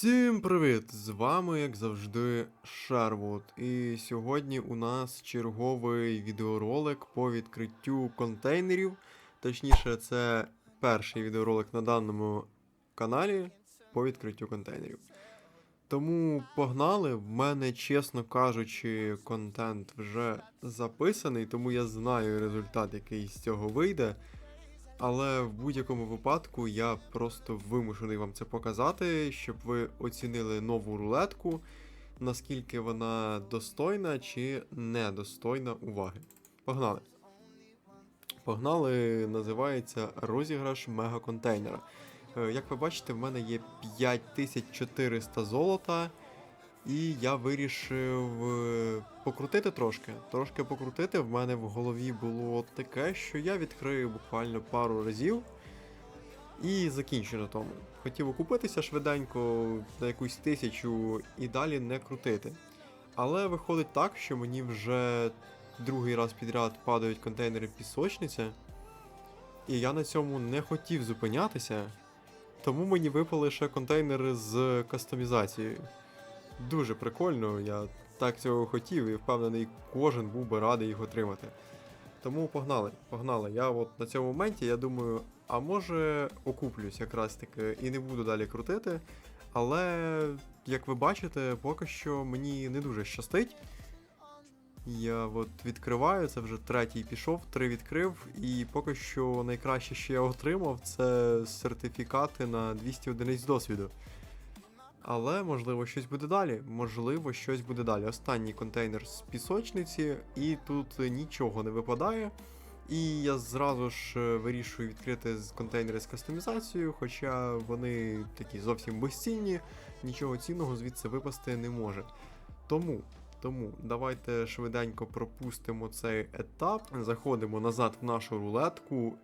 Всім привіт! З вами, як завжди, Шервуд. І сьогодні у нас черговий відеоролик по відкриттю контейнерів. Точніше, це перший відеоролик на даному каналі по відкриттю контейнерів. Тому погнали. В мене, чесно кажучи, контент вже записаний, тому я знаю результат, який з цього вийде. Але в будь-якому випадку я просто вимушений вам це показати, щоб ви оцінили нову рулетку, наскільки вона достойна чи недостойна уваги. Погнали! Погнали, називається розіграш мегаконтейнера. Е, Як ви бачите, в мене є 5400 золота, і я вирішив е, покрутити трошки. Трошки покрутити. В мене в голові було таке, що я відкрию буквально пару разів і закінчу на тому. Хотів окупитися швиденько на якусь тисячу і далі не крутити. Але виходить так, що мені вже другий раз підряд падають контейнери пісочниця, і я на цьому не хотів зупинятися. Тому мені випали ще контейнери з кастомізацією. Дуже прикольно, я так цього хотів і впевнений, кожен був би радий їх отримати. Тому погнали, погнали. Я от на цьому моменті я думаю, а може окуплюсь якраз таки і не буду далі крутити. Але, як ви бачите, поки що мені не дуже щастить. Я от відкриваю, це вже третій пішов, три відкрив, і поки що найкраще, що я отримав, це сертифікати на 200 одиниць досвіду. Але можливо щось буде далі. Можливо, щось буде далі. Останній контейнер з пісочниці, і тут нічого не випадає. І я зразу ж е, вирішую відкрити контейнери з кастомізацією, хоча вони такі зовсім безцінні, нічого цінного звідси випасти не може. Тому, тому давайте швиденько пропустимо цей етап, заходимо назад в нашу рулетку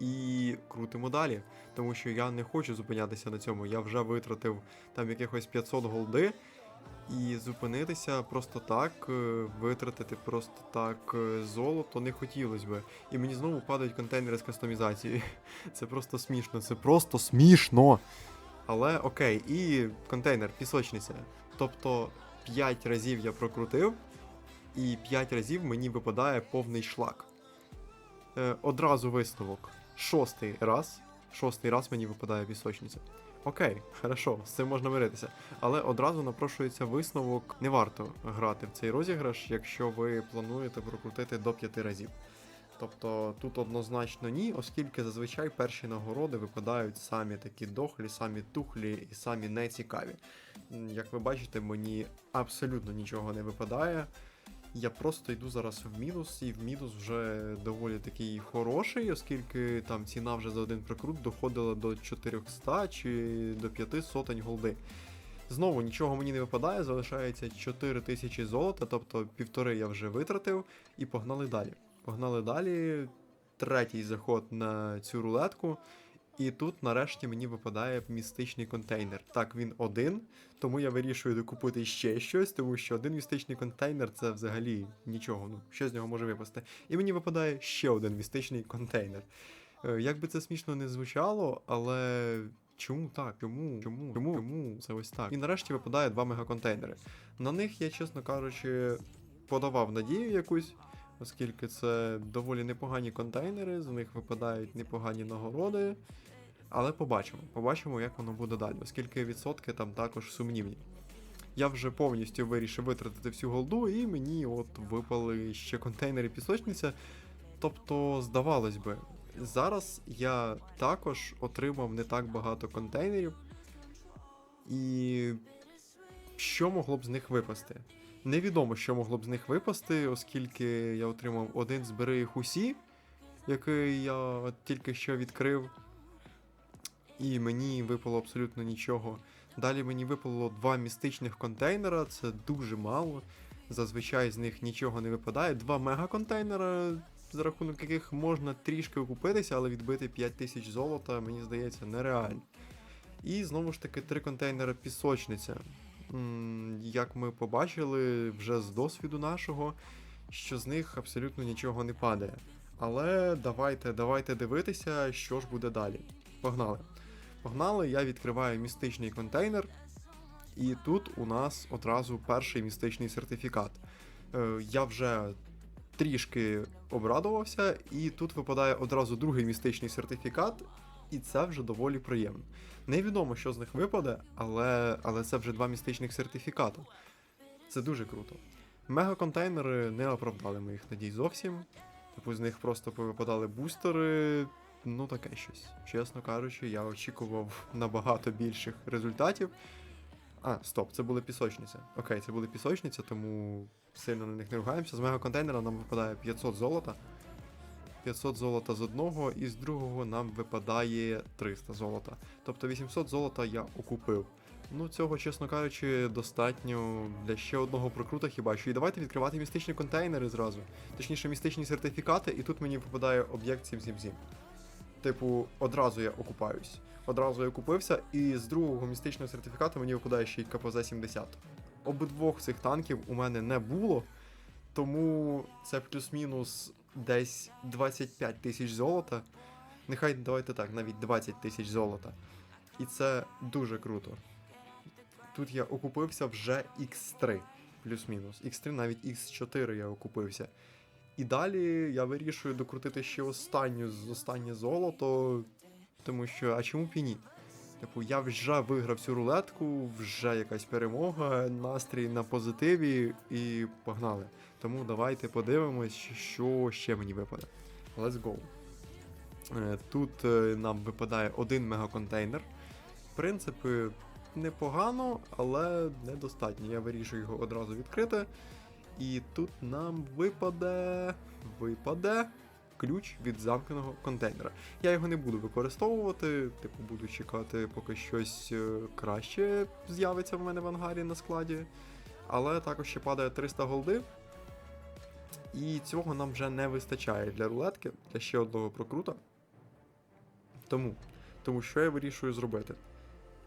і крутимо далі. Тому що я не хочу зупинятися на цьому. Я вже витратив там якихось 500 голди. І зупинитися просто так, е, витратити просто так е, золото не хотілося би. І мені знову падають контейнери з кастомізацією. Це просто смішно, це просто смішно. Але окей, і контейнер, пісочниця. Тобто 5 разів я прокрутив, і 5 разів мені випадає повний шлак. Е, одразу висновок. Шостий раз. Шостий раз мені випадає пісочниця. Окей, хорошо, з цим можна миритися. Але одразу напрошується висновок: не варто грати в цей розіграш, якщо ви плануєте прокрутити до 5 разів. Тобто тут однозначно ні, оскільки зазвичай перші нагороди випадають самі такі дохлі, самі тухлі і самі нецікаві. Як ви бачите, мені абсолютно нічого не випадає. Я просто йду зараз в мінус, і в мінус вже доволі такий хороший, оскільки там ціна вже за один прикрут доходила до 400 чи до 5 сотень голди. Знову нічого мені не випадає, залишається 4000 золота, тобто півтори я вже витратив, і погнали далі. Погнали далі. Третій заход на цю рулетку. І тут нарешті мені випадає містичний контейнер. Так, він один, тому я вирішую докупити ще щось, тому що один містичний контейнер це взагалі нічого. Ну, що з нього може випасти. І мені випадає ще один містичний контейнер. Е, Як би це смішно не звучало, але чому так? Чому? Чому? Чому? Чому це ось так? І нарешті випадає два мегаконтейнери. На них я, чесно кажучи, подавав надію якусь. Оскільки це доволі непогані контейнери, з них випадають непогані нагороди. Але побачимо, побачимо, як воно буде далі, оскільки відсотки там також сумнівні. Я вже повністю вирішив витратити всю голду, і мені от випали ще контейнери пісочниця. Тобто, здавалось би, зараз я також отримав не так багато контейнерів. І що могло б з них випасти? Невідомо, що могло б з них випасти, оскільки я отримав один збери їх усі, який я тільки що відкрив. І мені випало абсолютно нічого. Далі мені випало два містичних контейнера, це дуже мало. Зазвичай з них нічого не випадає. Два мегаконтейнера, за рахунок яких можна трішки окупитися, але відбити 5000 золота, мені здається, нереально. І знову ж таки три контейнери пісочниця. Як ми побачили вже з досвіду нашого, що з них абсолютно нічого не падає. Але давайте, давайте дивитися, що ж буде далі. Погнали. Погнали, я відкриваю містичний контейнер. І тут у нас одразу перший містичний сертифікат. Е, Я вже трішки обрадувався, і тут випадає одразу другий містичний сертифікат, і це вже доволі приємно. Невідомо, що з них випаде, але, але це вже два містичних сертифікати. Це дуже круто. Мегаконтейнери не оправдали моїх надій зовсім. Типу, з них просто повипадали бустери. Ну, таке щось. Чесно кажучи, я очікував набагато більших результатів. А, стоп, це були пісочниця. Окей, це були пісочниця, тому сильно на них не ругаємося. З мегаконтейнера нам випадає 500 золота. 500 золота з одного, і з другого нам випадає 300 золота. Тобто 800 золота я окупив. Ну, цього, чесно кажучи, достатньо для ще одного прокрута хіба що. І давайте відкривати містичні контейнери зразу. Точніше, містичні сертифікати, і тут мені випадає об'єкт 777. Типу, одразу я окупаюсь. Одразу я купився, і з другого містичного сертифікату мені випадає ще й КПЗ-70. Обидвох цих танків у мене не було, тому це плюс-мінус десь 25 тисяч золота. Нехай давайте так, навіть 20 тисяч золота. І це дуже круто. Тут я окупився вже X3, плюс-мінус. X3, навіть X4 я окупився. І далі я вирішую докрутити ще останню, останнє золото, тому що, а чому б і ні? Типу, я вже виграв цю рулетку, вже якась перемога, настрій на позитиві і погнали. Тому давайте подивимось, що ще мені випаде. Let's go. Е, Тут е, нам випадає один мегаконтейнер. В принципі, непогано, але недостатньо. Я вирішую його одразу відкрити. І тут нам випаде. випаде ключ від замкненого контейнера. Я його не буду використовувати, типу буду чекати, поки щось е, краще з'явиться в мене в ангарі на складі. Але також ще падає 300 голди. І цього нам вже не вистачає для рулетки, для ще одного прокрута. Тому, тому що я вирішую зробити?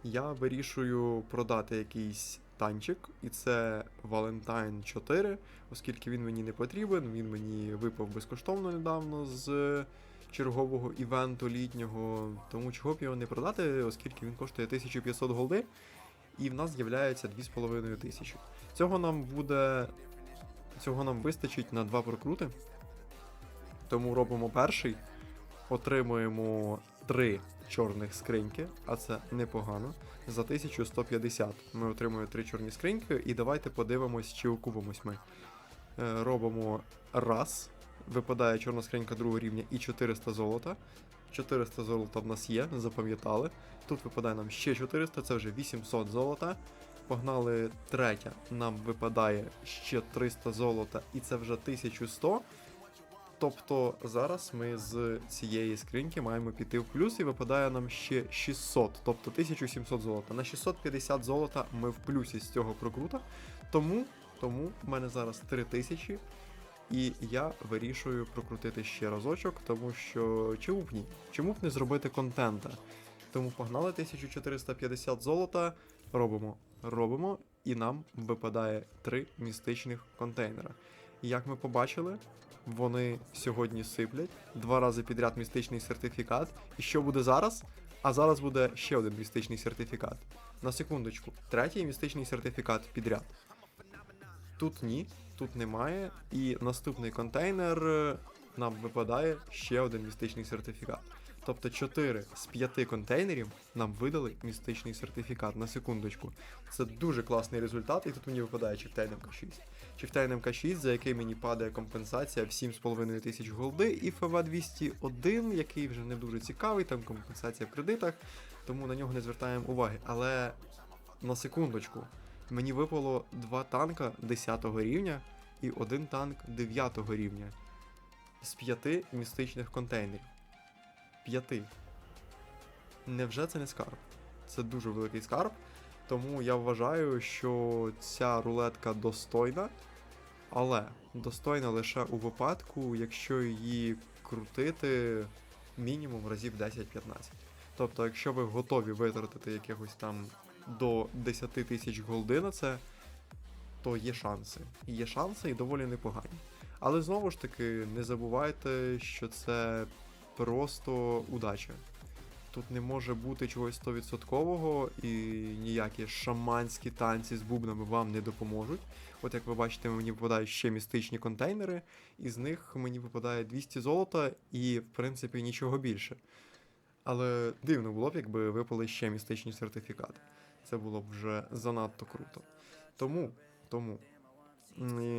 Я вирішую продати якийсь танчик, і це Valentine 4, оскільки він мені не потрібен, він мені випав безкоштовно недавно з чергового івенту літнього. Тому чого б його не продати, оскільки він коштує 1500 голди, і в нас з'являється 2500. Цього нам буде. Цього нам вистачить на два прокрути. Тому робимо перший. Отримуємо три чорних скриньки, а це непогано. За 1150 ми отримуємо три чорні скриньки, і давайте подивимось, чи окупимось ми. Е, робимо раз. Випадає чорна скринька другого рівня і 400 золота. 400 золота в нас є, запам'ятали. Тут випадає нам ще 400, це вже 800 золота. Погнали третя, нам випадає ще 300 золота, і це вже 1100. Тобто зараз ми з цієї скриньки маємо піти в плюс і випадає нам ще 600, тобто 1700 золота. На 650 золота ми в плюсі з цього прокрута. Тому, тому в мене зараз 3000. І я вирішую прокрутити ще разочок, тому що чому б ні? Чому б не зробити контента? Тому погнали 1450 золота, робимо, робимо, і нам випадає три містичних контейнера. Як ми побачили, вони сьогодні сиплять два рази підряд містичний сертифікат. І що буде зараз? А зараз буде ще один містичний сертифікат. На секундочку, третій містичний сертифікат підряд. Тут ні, тут немає. І наступний контейнер нам випадає ще один містичний сертифікат. Тобто 4 з 5 контейнерів нам видали містичний сертифікат на секундочку. Це дуже класний результат, і тут мені випадає Чифтейн МК6. Чифтейн МК6, за який мені падає компенсація в 7,5 тисяч голди, і ФВ-201, який вже не дуже цікавий, там компенсація в кредитах, тому на нього не звертаємо уваги. Але на секундочку, мені випало два танка 10 рівня і один танк 9 рівня з п'яти містичних контейнерів. П'яти. Невже це не скарб? Це дуже великий скарб. Тому я вважаю, що ця рулетка достойна, але достойна лише у випадку, якщо її крутити мінімум разів 10-15. Тобто, якщо ви готові витратити якихось там до 10 тисяч голди на це, то є шанси. І Є шанси і доволі непогані. Але знову ж таки, не забувайте, що це просто удача. Тут не може бути чогось 100% і ніякі шаманські танці з бубнами вам не допоможуть. От як ви бачите, мені випадають ще містичні контейнери, і з них мені випадає 200 золота і, в принципі, нічого більше. Але дивно було б, якби випали ще містичні сертифікати. Це було б вже занадто круто. Тому, тому.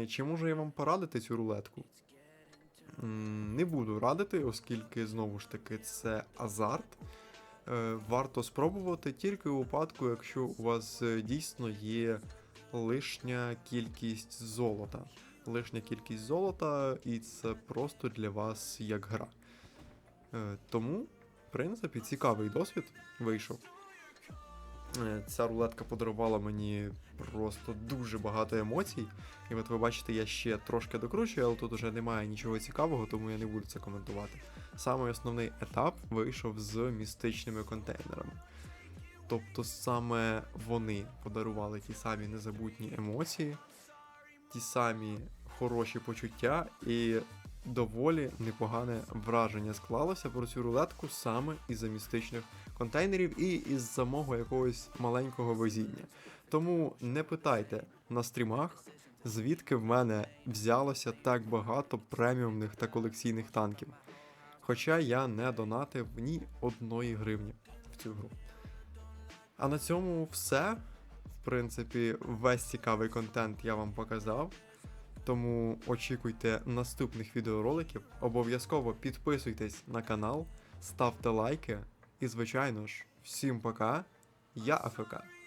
Чи можу я вам порадити цю рулетку? Не буду радити, оскільки знову ж таки це азарт. Е, Варто спробувати тільки у випадку, якщо у вас е, дійсно є лишня кількість золота. Лишня кількість золота, і це просто для вас як гра. Е, Тому, в принципі, цікавий досвід вийшов. Е, Ця рулетка подарувала мені просто дуже багато емоцій. І от ви бачите, я ще трошки докручую, але тут вже немає нічого цікавого, тому я не буду це коментувати. Самий основний етап вийшов з містичними контейнерами. Тобто саме вони подарували ті самі незабутні емоції, ті самі хороші почуття і доволі непогане враження склалося про цю рулетку саме із-за містичних контейнерів і із-за мого якогось маленького везіння. Тому не питайте на стрімах, звідки в мене взялося так багато преміумних та колекційних танків. Хоча я не донатив ні одної гривні в цю гру. А на цьому все. В принципі, весь цікавий контент я вам показав. Тому очікуйте наступних відеороликів. Обов'язково підписуйтесь на канал, ставте лайки. І, звичайно ж, всім пока. Я АФК.